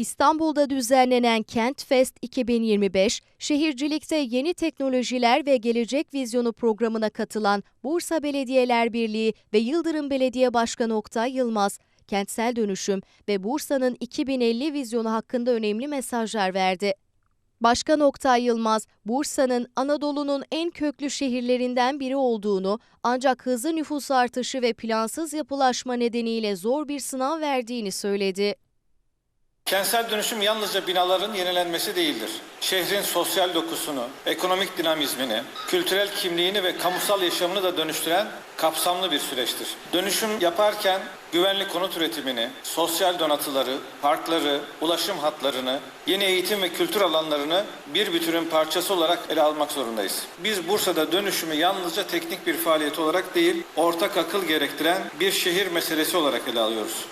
İstanbul'da düzenlenen Kent Fest 2025, şehircilikte yeni teknolojiler ve gelecek vizyonu programına katılan Bursa Belediyeler Birliği ve Yıldırım Belediye Başkanı Oktay Yılmaz, kentsel dönüşüm ve Bursa'nın 2050 vizyonu hakkında önemli mesajlar verdi. Başkan Oktay Yılmaz, Bursa'nın Anadolu'nun en köklü şehirlerinden biri olduğunu ancak hızlı nüfus artışı ve plansız yapılaşma nedeniyle zor bir sınav verdiğini söyledi. Kentsel dönüşüm yalnızca binaların yenilenmesi değildir. Şehrin sosyal dokusunu, ekonomik dinamizmini, kültürel kimliğini ve kamusal yaşamını da dönüştüren kapsamlı bir süreçtir. Dönüşüm yaparken güvenli konut üretimini, sosyal donatıları, parkları, ulaşım hatlarını, yeni eğitim ve kültür alanlarını bir bütünün parçası olarak ele almak zorundayız. Biz Bursa'da dönüşümü yalnızca teknik bir faaliyet olarak değil, ortak akıl gerektiren bir şehir meselesi olarak ele alıyoruz.